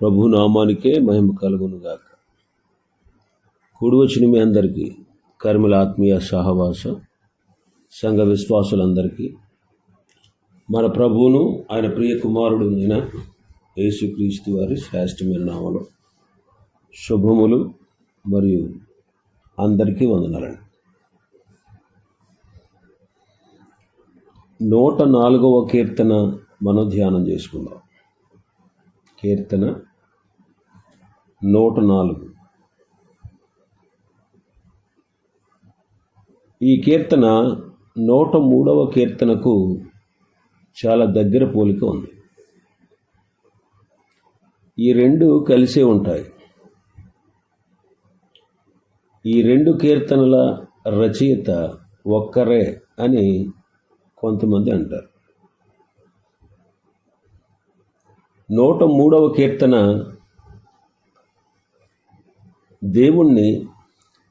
ప్రభు నామానికే మహిమ కలుగునుగాక. కూడి వచ్చిన మీ అందరికీ కర్మల ఆత్మీయ సహవాస సంఘ విశ్వాసులందరికీ మన ప్రభువును ఆయన ప్రియ కుమారుడు అయిన యేసుక్రీస్తు వారి శ్రేష్టమైన నామలు శుభములు మరియు అందరికీ వందనాలండి. నూట నాలుగవ కీర్తన మనం ధ్యానం చేసుకుందాం. కీర్తన నూట నాలుగు. ఈ కీర్తన నూట మూడవ కీర్తనకు చాలా దగ్గర పోలిక ఉంది. ఈ రెండు కలిసే ఉంటాయి. ఈ రెండు కీర్తనల రచయిత ఒక్కరే అని కొంతమంది అంటారు. నూట మూడవ కీర్తన దేవుణ్ణి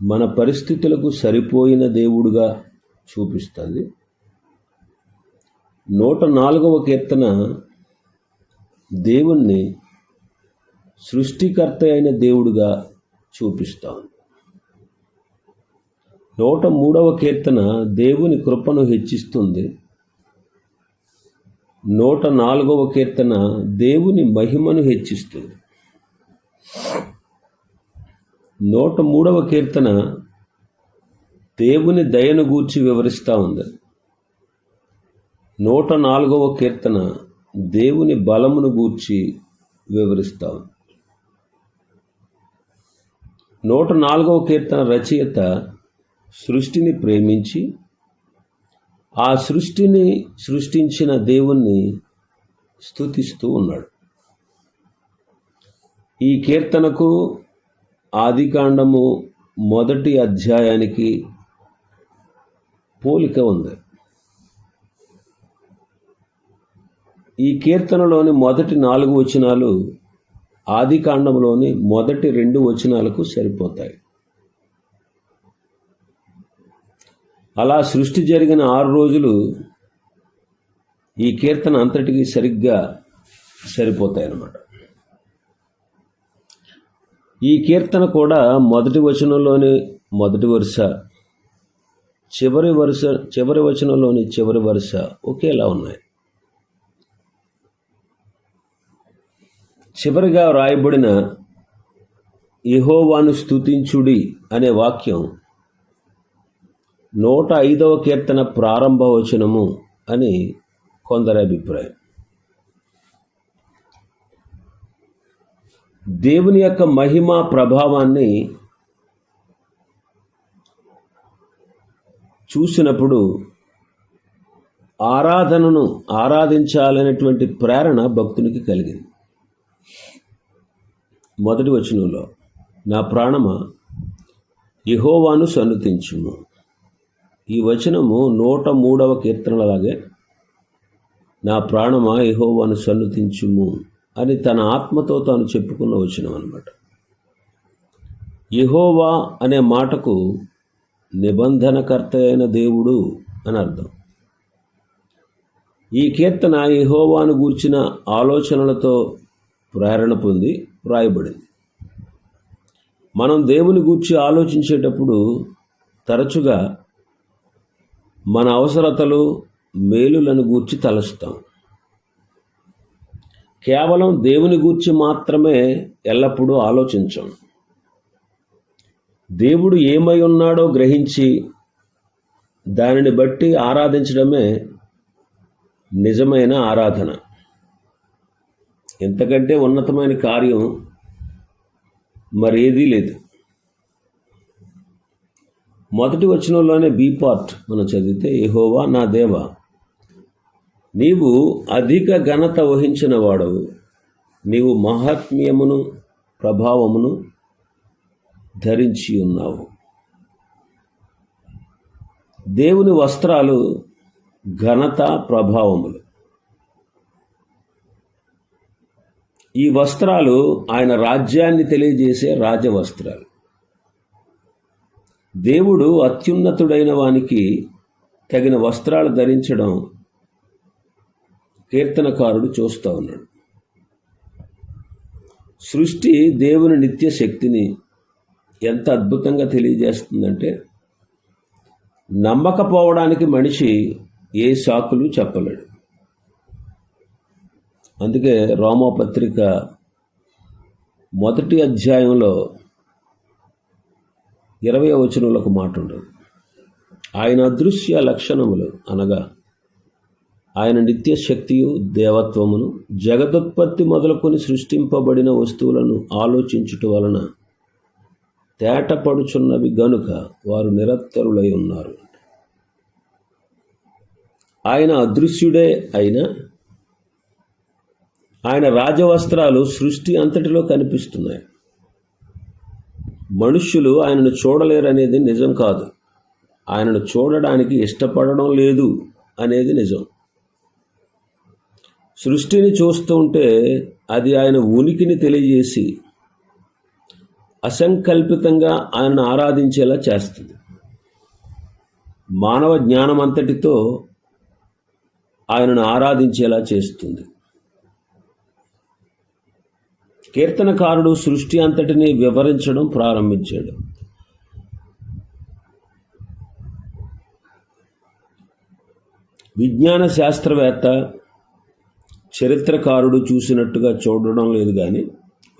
మన పరిస్థితులకు సరిపోయిన దేవుడుగా చూపిస్తుంది. నూట నాలుగవ కీర్తన దేవుణ్ణి సృష్టికర్త అయిన దేవుడుగా చూపిస్తాం నూట మూడవ కీర్తన దేవుని కృపను హెచ్చిస్తుంది. నూట నాలుగవ కీర్తన దేవుని మహిమను హెచ్చిస్తుంది. నూట మూడవ కీర్తన దేవుని దయను గూర్చి వివరిస్తూ ఉంది. నూట నాలుగవ కీర్తన దేవుని బలమును గూర్చి వివరిస్తూ ఉంది. నూట నాలుగవ కీర్తన రచయిత సృష్టిని ప్రేమించి ఆ సృష్టిని సృష్టించిన దేవుణ్ణి స్థుతిస్తూ ఉన్నాడు. ఈ కీర్తనకు ఆదికాండము మొదటి అధ్యాయానికి పోలిక ఉంది. ఈ కీర్తనలోని మొదటి నాలుగు వచనాలు ఆదికాండంలోని మొదటి రెండు వచనాలకు సరిపోతాయి. అలా సృష్టి జరిగిన ఆరు రోజులు ఈ కీర్తన అంతటికి సరిగ్గా సరిపోతాయి అన్నమాట ఈ కీర్తన కూడా మొదటి వచనంలోని మొదటి వరుస చివరి వరుస చివరి వచనంలోని చివరి వరుస ఒకేలా ఉన్నాయి. చివరిగా వ్రాయబడిన ఇహోవాను స్తుతించుడి అనే వాక్యం నూట ఐదవ కీర్తన ప్రారంభ వచనము అని కొందరి అభిప్రాయం. దేవుని యొక్క మహిమ ప్రభావాన్ని చూసినప్పుడు ఆరాధనను ఆరాధించాలనేటువంటి ప్రేరణ భక్తునికి కలిగింది. మొదటి వచనంలో నా ప్రాణమ ఇహోవాను సన్నతించుము. ఈ వచనము నూట మూడవ కీర్తనలాగే నా ప్రాణమా యహోవాను సన్నుతించుము అని తన ఆత్మతో తాను చెప్పుకున్న వచనం అనమాట యహోవా అనే మాటకు నిబంధనకర్త అయిన దేవుడు అని అర్థం. ఈ కీర్తన యహోవాను గూర్చిన ఆలోచనలతో ప్రేరణ పొంది వ్రాయబడింది. మనం దేవుని గూర్చి ఆలోచించేటప్పుడు తరచుగా మన అవసరతలు మేలులను గూర్చి తలుస్తాం. కేవలం దేవుని గూర్చి మాత్రమే ఎల్లప్పుడూ ఆలోచించం. దేవుడు ఏమై ఉన్నాడో గ్రహించి దానిని బట్టి ఆరాధించడమే నిజమైన ఆరాధన. ఎంతకంటే ఉన్నతమైన కార్యం మరేదీ లేదు. మొదటి వచనంలోనే బీ పార్ట్ మనం చదివితే ఏహోవా నా దేవ నీవు అధిక ఘనత వహించిన వాడవు. నీవు మహాత్మ్యమును ప్రభావమును ధరించి ఉన్నావు. దేవుని వస్త్రాలు ఘనత ప్రభావములు. ఈ వస్త్రాలు ఆయన రాజ్యాన్ని తెలియజేసే రాజవస్త్రాలు. దేవుడు అత్యున్నతుడైన వానికి తగిన వస్త్రాలు ధరించడం కీర్తనకారుడు చూస్తూ ఉన్నాడు. సృష్టి దేవుని నిత్య శక్తిని ఎంత అద్భుతంగా తెలియజేస్తుందంటే నమ్మకపోవడానికి మనిషి ఏ సాకులు చెప్పలేడు. అందుకే రోమపత్రిక మొదటి అధ్యాయంలో ఇరవై వచనంలో మాట ఉండదు. ఆయన అదృశ్య లక్షణములు అనగా ఆయన నిత్య శక్తియు దేవత్వమును జగదుత్పత్తి మొదలుకొని సృష్టింపబడిన వస్తువులను ఆలోచించుట వలన తేటపడుచున్నవి గనుక వారు నిరత్తరులై ఉన్నారు. ఆయన అదృశ్యుడే అయినా ఆయన రాజవస్త్రాలు సృష్టి అంతటిలో కనిపిస్తున్నాయి. మనుష్యులు ఆయనను చూడలేరు అనేది నిజం కాదు. ఆయనను చూడడానికి ఇష్టపడడం లేదు అనేది నిజం. సృష్టిని చూస్తుంటే అది ఆయన ఉనికిని తెలియజేసి అసంకల్పితంగా ఆయనను ఆరాధించేలా చేస్తుంది. మానవ జ్ఞానం అంతటితో ఆయనను ఆరాధించేలా చేస్తుంది. కీర్తనకారుడు సృష్టి అంతటిని వివరించడం ప్రారంభించాడు. విజ్ఞాన శాస్త్రవేత్త చరిత్రకారుడు చూసినట్టుగా చూడడం లేదు కానీ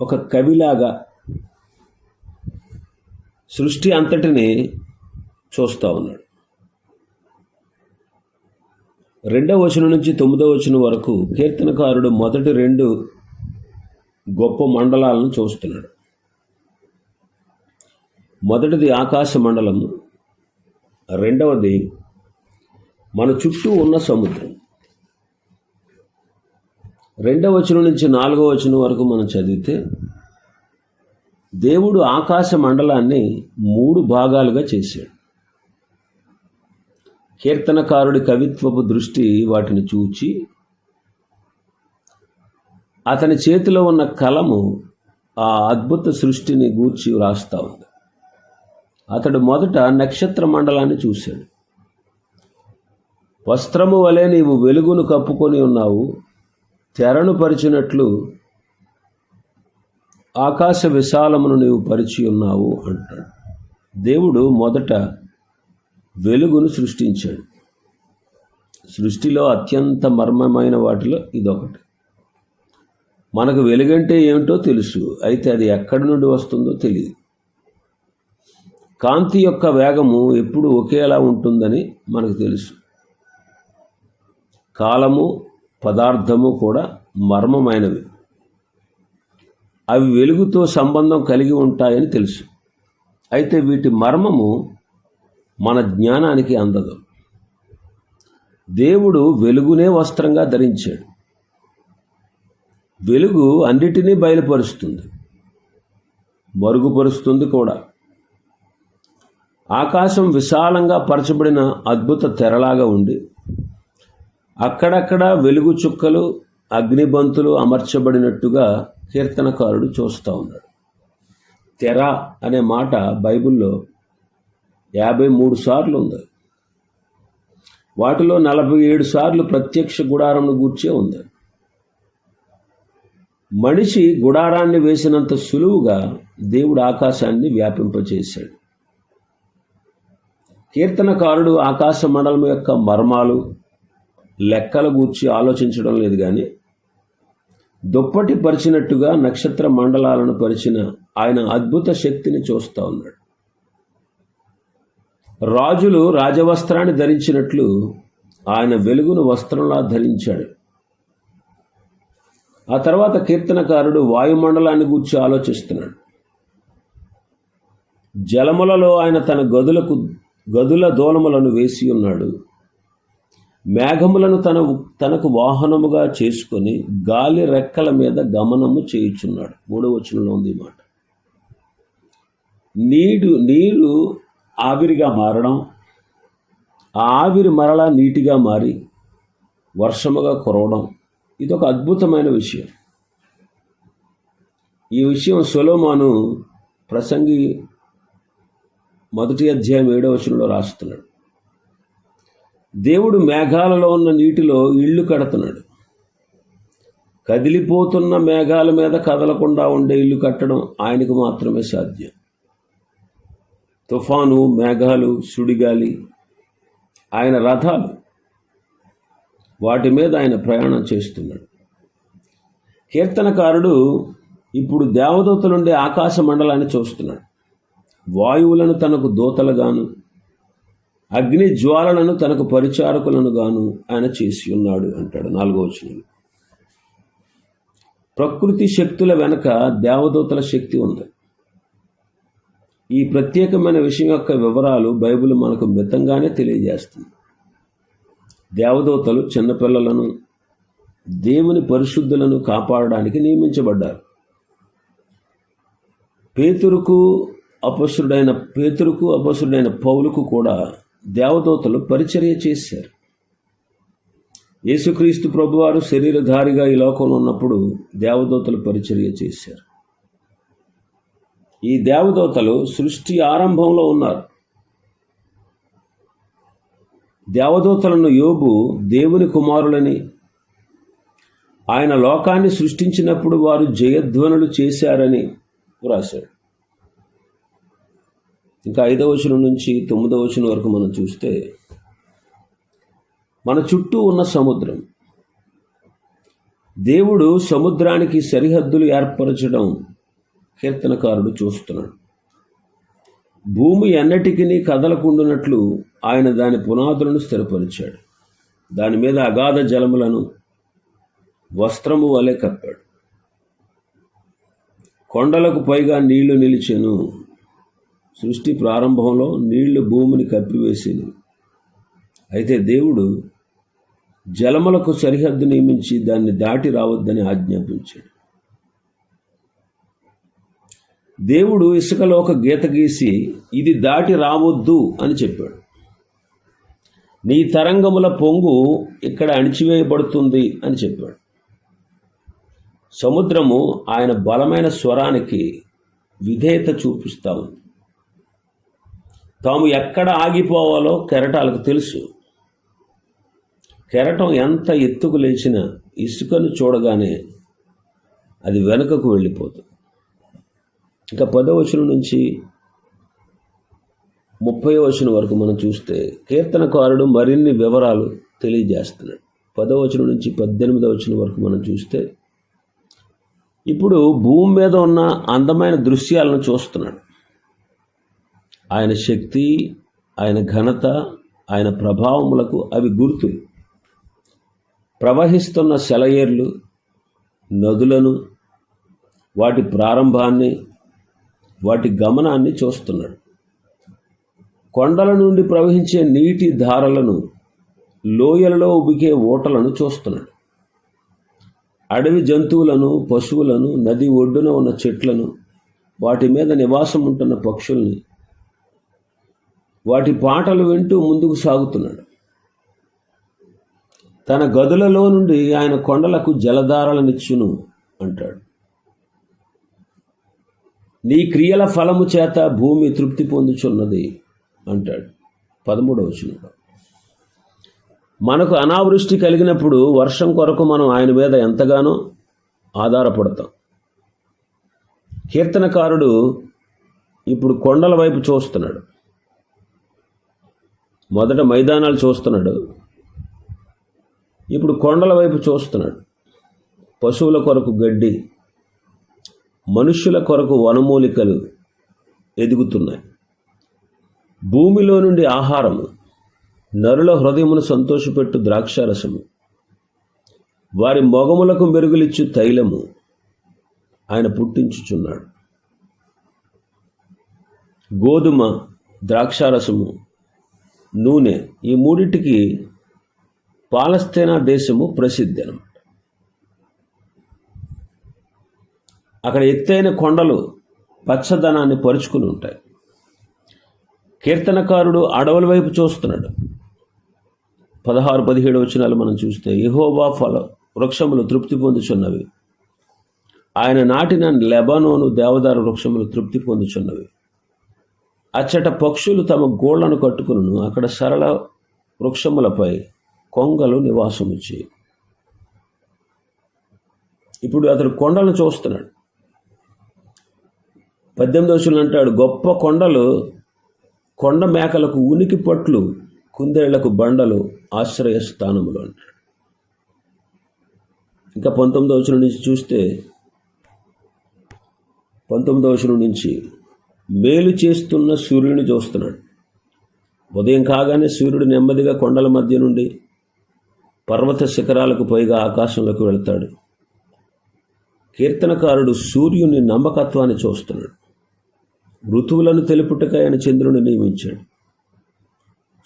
ఒక కవిలాగా సృష్టి అంతటిని చూస్తూ ఉన్నాడు. రెండవ వచనం నుంచి తొమ్మిదవ వచనం వరకు కీర్తనకారుడు మొదటి రెండు గొప్ప మండలాలను చూస్తున్నాడు. మొదటిది ఆకాశ మండలం రెండవది మన చుట్టూ ఉన్న సముద్రం. రెండవ వచనం నుంచి నాలుగవ వచనం వరకు మనం చదివితే దేవుడు ఆకాశ మండలాన్ని మూడు భాగాలుగా చేశాడు. కీర్తనకారుడి కవిత్వపు దృష్టి వాటిని చూచి అతని చేతిలో ఉన్న కలము ఆ అద్భుత సృష్టిని గూర్చి వ్రాస్తా ఉంది. అతడు మొదట నక్షత్ర మండలాన్ని చూశాడు. వస్త్రము వలె నీవు వెలుగును కప్పుకొని ఉన్నావు తెరను పరిచినట్లు ఆకాశ విశాలమును నీవు పరిచి ఉన్నావు అంటాడు. దేవుడు మొదట వెలుగును సృష్టించాడు. సృష్టిలో అత్యంత మర్మమైన వాటిలో ఇదొకటి. మనకు వెలుగంటే ఏమిటో తెలుసు. అయితే అది ఎక్కడి నుండి వస్తుందో తెలియదు కాంతి యొక్క వేగము ఎప్పుడు ఒకేలా ఉంటుందని మనకు తెలుసు. కాలము పదార్థము కూడా మర్మమైనవి. అవి వెలుగుతో సంబంధం కలిగి ఉంటాయని తెలుసు. అయితే వీటి మర్మము మన జ్ఞానానికి అందదు. దేవుడు వెలుగునే వస్త్రంగా ధరించాడు. వెలుగు అన్నిటినీ బయలుపరుస్తుంది. మరుగుపరుస్తుంది కూడా. ఆకాశం విశాలంగా పరచబడిన అద్భుత తెరలాగా ఉండి అక్కడక్కడ వెలుగు చుక్కలు అగ్నిబంతులు అమర్చబడినట్టుగా కీర్తనకారుడు చూస్తూ ఉన్నాడు. తెర అనే మాట బైబిల్లో యాభై మూడు సార్లు ఉంది. వాటిలో నలభై ఏడు సార్లు ప్రత్యక్ష గుడారంను గూర్చే ఉంది. మనిషి గుడారాన్ని వేసినంత సులువుగా దేవుడు ఆకాశాన్ని వ్యాపింపచేశాడు. కీర్తనకారుడు ఆకాశ మండలం యొక్క మర్మాలు లెక్కల గూర్చి ఆలోచించడం లేదు కానీ దుప్పటి పరిచినట్టుగా నక్షత్ర మండలాలను పరిచిన ఆయన అద్భుత శక్తిని చూస్తూ ఉన్నాడు. రాజులు రాజవస్త్రాన్ని ధరించినట్లు ఆయన వెలుగును వస్త్రంలా ధరించాడు. ఆ తర్వాత కీర్తనకారుడు వాయుమండలాన్ని గూర్చి ఆలోచిస్తున్నాడు. జలములలో ఆయన తన గదులకు గదుల దూలములను వేసి ఉన్నాడు. మేఘములను తన తనకు వాహనముగా చేసుకొని గాలి రెక్కల మీద గమనము చేయుచున్నాడు. మూడో వచనంలో ఉంది మాట. నీడు నీరు ఆవిరిగా మారడం ఆ ఆవిరి మరలా నీటిగా మారి వర్షముగా కురవడం ఇదొక అద్భుతమైన విషయం. ఈ విషయం సొలోమాను ప్రసంగి మొదటి అధ్యాయం ఏడవ వచనంలో రాస్తున్నాడు. దేవుడు మేఘాలలో ఉన్న నీటిలో ఇళ్ళు కడుతున్నాడు. కదిలిపోతున్న మేఘాల మీద కదలకుండా ఉండే ఇల్లు కట్టడం ఆయనకు మాత్రమే సాధ్యం. తుఫాను మేఘాలు సుడిగాలి ఆయన రథాలు వాటి మీద ఆయన ప్రయాణం చేస్తున్నాడు. కీర్తనకారుడు ఇప్పుడు దేవదూతలుండే ఆకాశ మండలాన్ని చూస్తున్నాడు. వాయువులను తనకు దూతలుగాను అగ్ని జ్వాలలను తనకు పరిచారకులను గాను ఆయన చేసి ఉన్నాడు అంటాడు నాలుగో వచనం ప్రకృతి శక్తుల వెనక దేవదూతల శక్తి ఉంది. ఈ ప్రత్యేకమైన విషయం యొక్క వివరాలు బైబిల్ మనకు మితంగానే తెలియజేస్తుంది. దేవదూతలు చిన్నపిల్లలను దేవుని పరిశుద్ధులను కాపాడడానికి నియమించబడ్డారు. పేతురుకు అపసురుడైన పేతురుకు అపసురుడైన పౌలుకు కూడా దేవదూతలు పరిచర్య చేశారు. యేసుక్రీస్తు ప్రభువారు శరీరధారిగా ఈ లోకంలో ఉన్నప్పుడు దేవదూతలు పరిచర్య చేశారు. ఈ దేవదూతలు సృష్టి ఆరంభంలో ఉన్నారు. దేవదూతలను యోబు దేవుని కుమారులని. ఆయన లోకాన్ని సృష్టించినప్పుడు వారు జయధ్వనులు చేశారని వ్రాశాడు. ఇంకా ఐదవ వచనం నుంచి తొమ్మిదవ వచనం వరకు మనం చూస్తే మన చుట్టూ ఉన్న సముద్రం. దేవుడు సముద్రానికి సరిహద్దులు ఏర్పరచడం కీర్తనకారుడు చూస్తున్నాడు. భూమి ఎన్నటికీ కదలకుండునట్లు ఆయన దాని పునాదులను స్థిరపరిచాడు. దాని మీద అగాధ జలములను వస్త్రము వలె కప్పాడు. కొండలకు పైగా నీళ్ళు నిలిచెను. సృష్టి ప్రారంభంలో నీళ్ళు భూమిని కప్పివేసింది అయితే దేవుడు జలములకు సరిహద్దు నియమించి దాన్ని దాటి రావద్దని ఆజ్ఞాపించాడు. దేవుడు ఇసుకలో ఒక గీత గీసి ఇది దాటి రావద్దు అని చెప్పాడు. నీ తరంగముల పొంగు ఇక్కడ అణిచివేయబడుతుంది అని చెప్పాడు. సముద్రము ఆయన బలమైన స్వరానికి విధేయత చూపిస్తా ఉంది. తాము ఎక్కడ ఆగిపోవాలో కెరటాలకు తెలుసు. కెరటం ఎంత ఎత్తుకు లేచినా ఇసుకను చూడగానే అది వెనుకకు వెళ్ళిపోతుంది. ఇంకా పదవచనం నుంచి ముప్పై వచనం వరకు మనం చూస్తే కీర్తనకారుడు మరిన్ని వివరాలు తెలియజేస్తున్నాడు. పదవచనం నుంచి పద్దెనిమిదవ వచనం వరకు మనం చూస్తే ఇప్పుడు భూమి మీద ఉన్న అందమైన దృశ్యాలను చూస్తున్నాడు. ఆయన శక్తి ఆయన ఘనత ఆయన ప్రభావములకు అవి గుర్తులు. ప్రవహిస్తున్న సెలయేర్లు నదులను వాటి ప్రారంభాన్ని వాటి గమనాన్ని చూస్తున్నాడు. కొండల నుండి ప్రవహించే నీటి ధారలను లోయలలో ఉబికే ఓటలను చూస్తున్నాడు. అడవి జంతువులను పశువులను నది ఒడ్డున ఉన్న చెట్లను వాటి మీద నివాసం ఉంటున్న పక్షుల్ని వాటి పాటలు వింటూ ముందుకు సాగుతున్నాడు. తన గదులలో నుండి ఆయన కొండలకు జలధారలనిచ్చును అంటాడు. నీ క్రియల ఫలము చేత భూమి తృప్తి పొందుచున్నది అంటాడు. పదమూడవ వచనంలో. మనకు అనావృష్టి కలిగినప్పుడు వర్షం కొరకు మనం ఆయన మీద ఎంతగానో ఆధారపడతాం. కీర్తనకారుడు ఇప్పుడు కొండల వైపు చూస్తున్నాడు. మొదట మైదానాలు చూస్తున్నాడు. ఇప్పుడు కొండల వైపు చూస్తున్నాడు. పశువుల కొరకు గడ్డి మనుష్యుల కొరకు వనమూలికలు ఎదుగుతున్నాయి. భూమిలో నుండి ఆహారము నరుల హృదయమును సంతోషపెట్టు ద్రాక్షారసము వారి మొగములకు మెరుగులిచ్చు తైలము ఆయన పుట్టించుచున్నాడు. గోధుమ ద్రాక్షారసము నూనె ఈ మూడింటికి పాలస్తీనా దేశము ప్రసిద్ధనం అనమాట అక్కడ ఎత్తైన కొండలు పచ్చదనాన్ని పరుచుకుని ఉంటాయి. కీర్తనకారుడు అడవుల వైపు చూస్తున్నాడు. పదహారు పదిహేడు వచనాలు మనం చూస్తే ఇహోబా ఫల వృక్షములు తృప్తి పొందుచున్నవి. ఆయన నాటిన లెబనోను దేవదారు వృక్షములు తృప్తి పొందుచున్నవి. అచ్చట పక్షులు తమ గోళ్ళను కట్టుకును అక్కడ సరళ వృక్షములపై కొంగలు నివాసముచ్చి ఇప్పుడు అతడు కొండలను చూస్తున్నాడు. పద్దెనిమిది వచ్చులు అంటాడు. గొప్ప కొండలు కొండ మేకలకు ఉనికి పట్లు కుందేళ్ళకు బండలు ఆశ్రయ స్థానములు అంటాడు. ఇంకా పంతొమ్మిది వచనం నుంచి చూస్తే పంతొమ్మిది వచనం నుంచి మేలు చేస్తున్న సూర్యుడిని చూస్తున్నాడు. ఉదయం కాగానే సూర్యుడు నెమ్మదిగా కొండల మధ్య నుండి పర్వత శిఖరాలకు పైగా ఆకాశంలోకి వెళ్తాడు. కీర్తనకారుడు సూర్యుని నమ్మకత్వాన్ని చూస్తున్నాడు. ఋతువులను తెలుపుటకై ఆయన చంద్రుని నియమించాడు.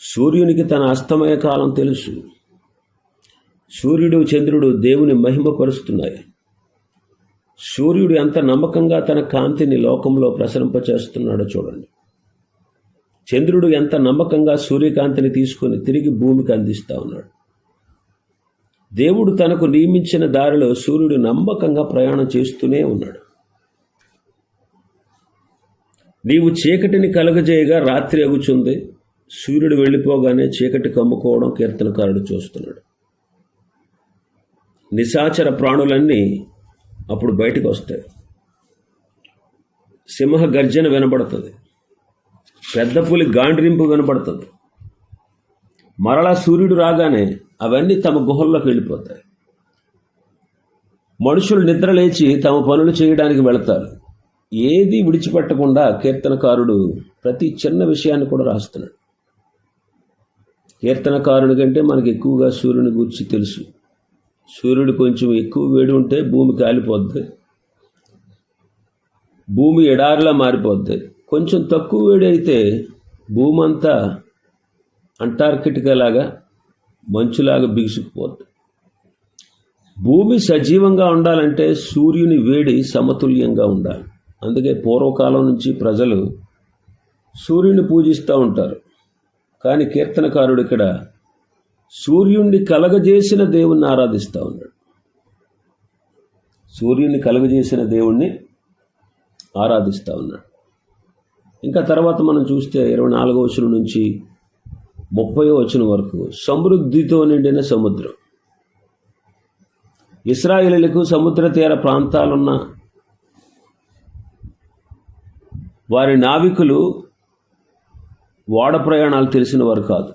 సూర్యునికి తన అస్తమయ కాలం తెలుసు. సూర్యుడు చంద్రుడు దేవుని మహిమపరుస్తున్నాయి. సూర్యుడు ఎంత నమ్మకంగా తన కాంతిని లోకంలో ప్రసరింపచేస్తున్నాడో చూడండి. చంద్రుడు ఎంత నమ్మకంగా సూర్యకాంతిని తీసుకొని తిరిగి భూమికి అందిస్తా ఉన్నాడు. దేవుడు తనకు నియమించిన దారిలో సూర్యుడు నమ్మకంగా ప్రయాణం చేస్తూనే ఉన్నాడు. నీవు చీకటిని కలగజేయగా రాత్రి అగుచుంది సూర్యుడు వెళ్ళిపోగానే చీకటి కమ్ముకోవడం కీర్తనకారుడు చూస్తున్నాడు. నిశాచర ప్రాణులన్నీ అప్పుడు బయటకు వస్తాయి. సింహ గర్జన వినబడుతుంది. పెద్ద పులి గాండ్రింపు వినబడుతుంది. మరలా సూర్యుడు రాగానే అవన్నీ తమ గుహల్లోకి వెళ్ళిపోతాయి. మనుషులు నిద్రలేచి తమ పనులు చేయడానికి వెళతారు. ఏది విడిచిపెట్టకుండా కీర్తనకారుడు ప్రతి చిన్న విషయాన్ని కూడా రాస్తున్నాడు. కీర్తనకారుడి కంటే మనకి ఎక్కువగా సూర్యుని గురించి తెలుసు. సూర్యుడు కొంచెం ఎక్కువ వేడి ఉంటే భూమి కాలిపోద్ది. భూమి ఎడారిలా మారిపోద్ది. కొంచెం తక్కువ వేడి అయితే భూమి అంతా అంటార్కిటికా లాగా మంచులాగా బిగుసుకుపోద్ది. భూమి సజీవంగా ఉండాలంటే సూర్యుని వేడి సమతుల్యంగా ఉండాలి. అందుకే పూర్వకాలం నుంచి ప్రజలు సూర్యుని పూజిస్తూ ఉంటారు. కానీ కీర్తనకారుడు ఇక్కడ సూర్యుణ్ణి కలగజేసిన దేవుణ్ణి ఆరాధిస్తూ ఉన్నాడు. సూర్యుని కలుగజేసిన దేవుణ్ణి ఆరాధిస్తూ ఉన్నాడు. ఇంకా తర్వాత మనం చూస్తే ఇరవై నాలుగో వచనం నుంచి ముప్పై వచనం వరకు సమృద్ధితో నిండిన సముద్రం. ఇస్రాయిలకు సముద్ర తీర ప్రాంతాలున్న వారి నావికులు ఓడ ప్రయాణాలు తెలిసిన వారు కాదు.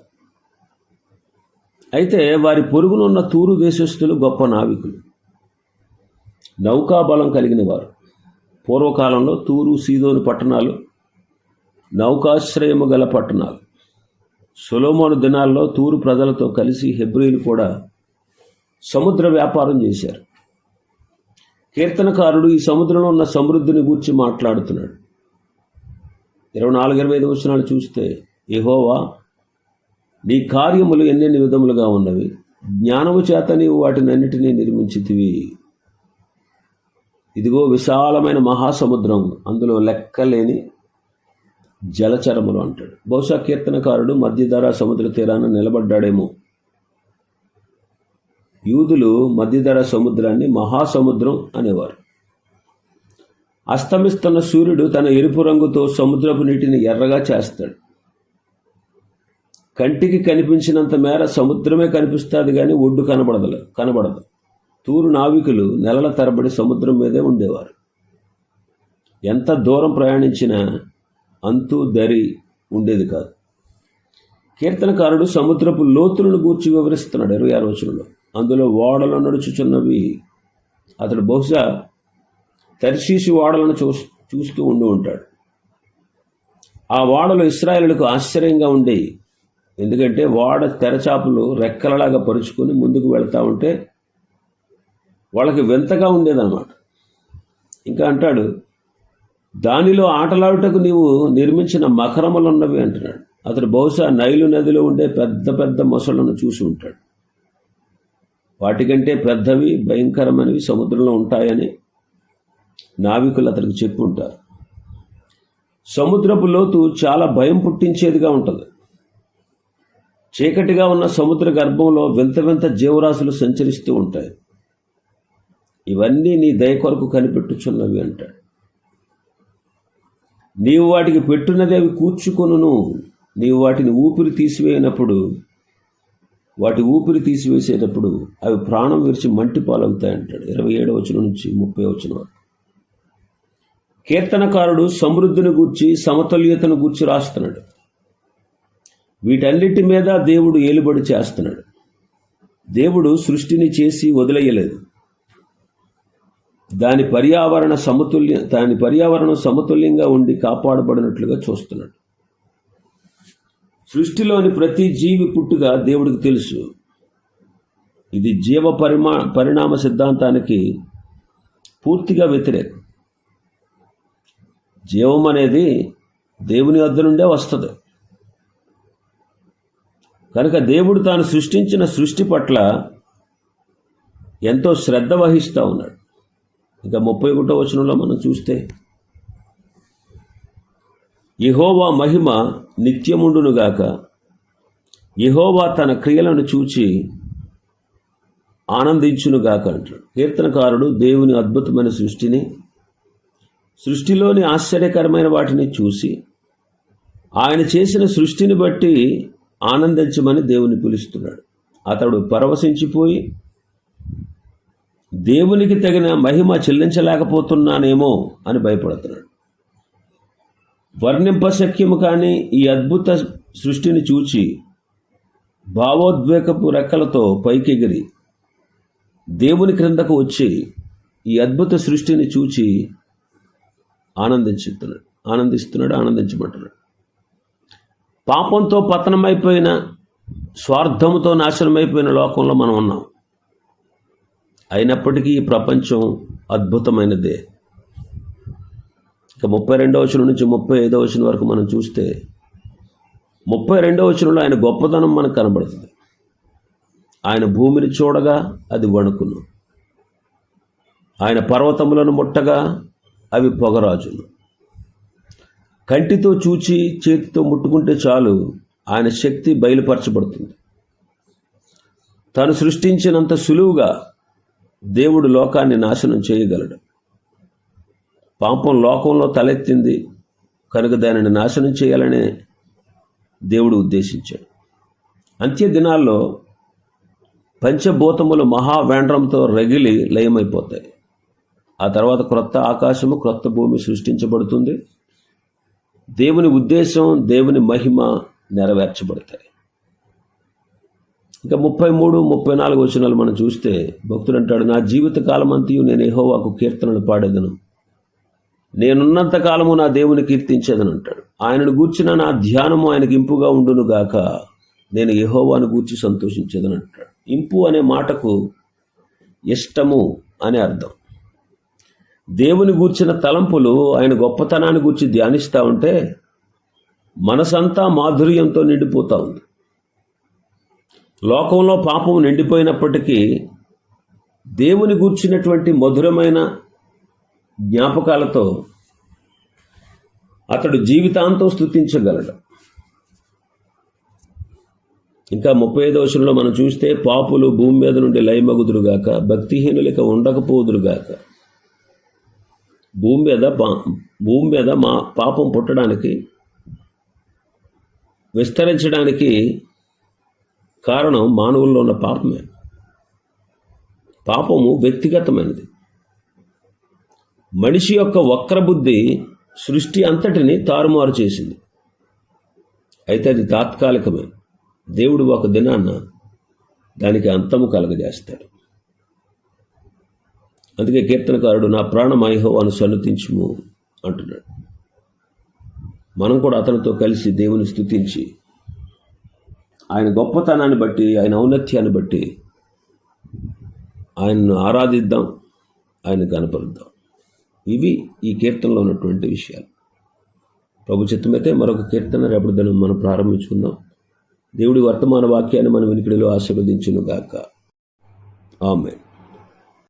అయితే వారి పొరుగునున్న తూరు దేశస్థులు గొప్ప నావికులు. నౌకాబలం కలిగిన వారు. పూర్వకాలంలో తూరు సీదోని పట్టణాలు నౌకాశ్రయము గల పట్టణాలు. సొలోమోను దినాల్లో తూరు ప్రజలతో కలిసి హెబ్రిలు కూడా సముద్ర వ్యాపారం చేశారు. కీర్తనకారుడు ఈ సముద్రంలో ఉన్న సమృద్ధిని గూర్చి మాట్లాడుతున్నాడు. ఇరవై నాలుగు ఇరవై ఐదు వచనాలు చూస్తే ఏహోవా నీ కార్యములు ఎన్నెన్ని విధములుగా ఉన్నవి? జ్ఞానము చేత నీవు వాటినన్నిటినీ నిర్మించితివి. ఇదిగో విశాలమైన మహాసముద్రం అందులో లెక్కలేని జలచరములు అంటాడు. బహుశా కీర్తనకారుడు మధ్యధరా సముద్ర తీరాన నిలబడ్డాడేమో. యూదులు మధ్యధర సముద్రాన్ని మహాసముద్రం అనేవారు. అస్తమిస్తున్న సూర్యుడు తన ఎరుపు రంగుతో సముద్రపు నీటిని ఎర్రగా చేస్తాడు. కంటికి కనిపించినంత మేర సముద్రమే కనిపిస్తుంది కానీ ఒడ్డు కనబడదు కనబడదు. తూరు నావికులు నెలల తరబడి సముద్రం మీదే ఉండేవారు. ఎంత దూరం ప్రయాణించినా అంతు దరి ఉండేది కాదు. కీర్తనకారుడు సముద్రపు లోతులను గూర్చి వివరిస్తున్నాడు ఇరవై ఆరు వచనంలో. అందులో ఓడలు నడుచుచున్నవి అతడు బహుశా తర్శీసి ఓడలను చూ చూస్తూ ఉండి ఉంటాడు. ఆ ఓడలు ఇస్రాయేలులకు ఆశ్చర్యంగా ఉండేవి ఎందుకంటే ఓడ తెరచాపులు రెక్కలలాగా పరుచుకొని ముందుకు వెళ్తూ ఉంటే వాళ్ళకి వింతగా ఉండేదన్నమాట. ఇంకా అంటాడు దానిలో ఆటలాడుటకు నీవు నిర్మించిన మకరములు ఉన్నవి అంటున్నాడు. అతడు బహుశా నైలు నదిలో ఉండే పెద్ద పెద్ద మొసళ్ళను చూసి ఉంటాడు. వాటికంటే పెద్దవి భయంకరమైనవి సముద్రంలో ఉంటాయని నావికులు అతనికి చెప్పి ఉంటారు. సముద్రపు లోతు చాలా భయం పుట్టించేదిగా ఉంటుంది. చీకటిగా ఉన్న సముద్ర గర్భంలో వింత వింత జీవరాశులు సంచరిస్తూ ఉంటాయి. ఇవన్నీ నీ దయ కొరకు కనిపెట్టుచున్నవి అంటాడు. నీవు వాటికి పెట్టున్నది అవి కూర్చుకొనును. నీవు వాటిని ఊపిరి తీసివేయనప్పుడు వాటి ఊపిరి తీసివేసేటప్పుడు అవి ప్రాణం విరిచి మంటి అంటాడు ఇరవై ఏడవ వచనం నుంచి ముప్పై వచనం వరకు. కీర్తనకారుడు సమృద్ధిని గూర్చి సమతుల్యతను గూర్చి రాస్తున్నాడు. వీటన్నిటి మీద దేవుడు ఏలుబడి చేస్తున్నాడు. దేవుడు సృష్టిని చేసి వదిలేయలేదు. దాని పర్యావరణ సమతుల్య దాని పర్యావరణం సమతుల్యంగా ఉండి కాపాడబడినట్లుగా చూస్తున్నాడు. సృష్టిలోని ప్రతి జీవి పుట్టుక దేవుడికి తెలుసు. ఇది జీవ పరిమా పరిణామ సిద్ధాంతానికి పూర్తిగా వ్యతిరేకం. జీవం అనేది దేవుని వద్ద నుండే వస్తుంది. కనుక దేవుడు తాను సృష్టించిన సృష్టి పట్ల ఎంతో శ్రద్ధ వహిస్తూ ఉన్నాడు. ఇంకా ముప్పై ఒకటో వచనంలో మనం చూస్తే యహోవా మహిమ నిత్యముండునుగాక యహోవా తన క్రియలను చూచి ఆనందించునుగాక అంటాడు. కీర్తనకారుడు దేవుని అద్భుతమైన సృష్టిని సృష్టిలోని ఆశ్చర్యకరమైన వాటిని చూసి ఆయన చేసిన సృష్టిని బట్టి ఆనందించమని దేవుని పిలుస్తున్నాడు. అతడు పరవశించిపోయి దేవునికి తగిన మహిమ చెల్లించలేకపోతున్నానేమో అని భయపడుతున్నాడు. వర్ణింపశక్యము కానీ ఈ అద్భుత సృష్టిని చూచి భావోద్వేగపు రెక్కలతో పైకెగిరి దేవుని క్రిందకు వచ్చి ఈ అద్భుత సృష్టిని చూచి ఆనందించుతున్నాడు. ఆనందిస్తున్నాడు ఆనందించమంటున్నాడు. పాపంతో పతనమైపోయిన స్వార్థంతో నాశనమైపోయిన లోకంలో మనం ఉన్నాం. అయినప్పటికీ ఈ ప్రపంచం అద్భుతమైనదే. ఇక ముప్పై రెండవ వచనం నుంచి ముప్పై ఐదవ వచనం వరకు మనం చూస్తే ముప్పై రెండవ వచనంలో ఆయన గొప్పతనం మనకు కనబడుతుంది. ఆయన భూమిని చూడగా అది వణుకును. ఆయన పర్వతములను ముట్టగా అవి పొగరాజులు. కంటితో చూచి చేతితో ముట్టుకుంటే చాలు ఆయన శక్తి బయలుపరచబడుతుంది. తను సృష్టించినంత సులువుగా దేవుడు లోకాన్ని నాశనం చేయగలడు. పాపం లోకంలో తలెత్తింది కనుక దానిని నాశనం చేయాలనే దేవుడు ఉద్దేశించాడు. అంత్య దినాల్లో పంచభూతములు మహావేండ్రంతో రగిలి లయమైపోతాయి. ఆ తర్వాత క్రొత్త ఆకాశము క్రొత్త భూమి సృష్టించబడుతుంది. దేవుని ఉద్దేశం దేవుని మహిమ నెరవేర్చబడతాయి. ఇంకా ముప్పై మూడు ముప్పై నాలుగు వచనాలు మనం చూస్తే భక్తుడు అంటాడు నా జీవిత కాలం అంతయు నేను ఏహోవాకు కీర్తనలు పాడేదను. నేనున్నంత కాలము నా దేవుని కీర్తించేదని అంటాడు. ఆయనను గూర్చిన నా ధ్యానము ఆయనకి ఇంపుగా ఉండును గాక నేను యహోవాను గూర్చి సంతోషించేదని అంటాడు. ఇంపు అనే మాటకు ఇష్టము అనే అర్థం. దేవుని గూర్చిన తలంపులు ఆయన గొప్పతనాన్ని గూర్చి ధ్యానిస్తూ ఉంటే మనసంతా మాధుర్యంతో నిండిపోతూ ఉంది. లోకంలో పాపం నిండిపోయినప్పటికీ దేవుని గూర్చినటువంటి మధురమైన జ్ఞాపకాలతో అతడు జీవితాంతం స్థుతించగలడు ఇంకా ముప్పై ఐదో మనం చూస్తే పాపులు భూమి మీద నుండి లయమగుదురుగాక భక్తిహీనులిక ఉండకపోదురుగాక భూమి మీద భూమి మీద మా పాపం పుట్టడానికి విస్తరించడానికి కారణం మానవుల్లో ఉన్న పాపమే. పాపము వ్యక్తిగతమైనది. మనిషి యొక్క వక్రబుద్ధి సృష్టి అంతటిని తారుమారు చేసింది. అయితే అది తాత్కాలికమే. దేవుడు ఒక దినాన్న దానికి అంతము కలగజేస్తాడు. అందుకే కీర్తనకారుడు నా ప్రాణం ప్రాణమైహోవాను సన్నతించుము అంటున్నాడు. మనం కూడా అతనితో కలిసి దేవుని స్థుతించి ఆయన గొప్పతనాన్ని బట్టి ఆయన ఔన్నత్యాన్ని బట్టి ఆయన్ను ఆరాధిద్దాం ఆయన కనపరుద్దాం. ఇవి ఈ కీర్తనలో ఉన్నటువంటి విషయాలు. ప్రభు చిత్తమైతే మరొక కీర్తన రేపటి దినం మనం ప్రారంభించుకుందాం. దేవుడి వర్తమాన వాక్యాన్ని మన వినికిడిలో ఆశీర్వదించును గాక ఆమె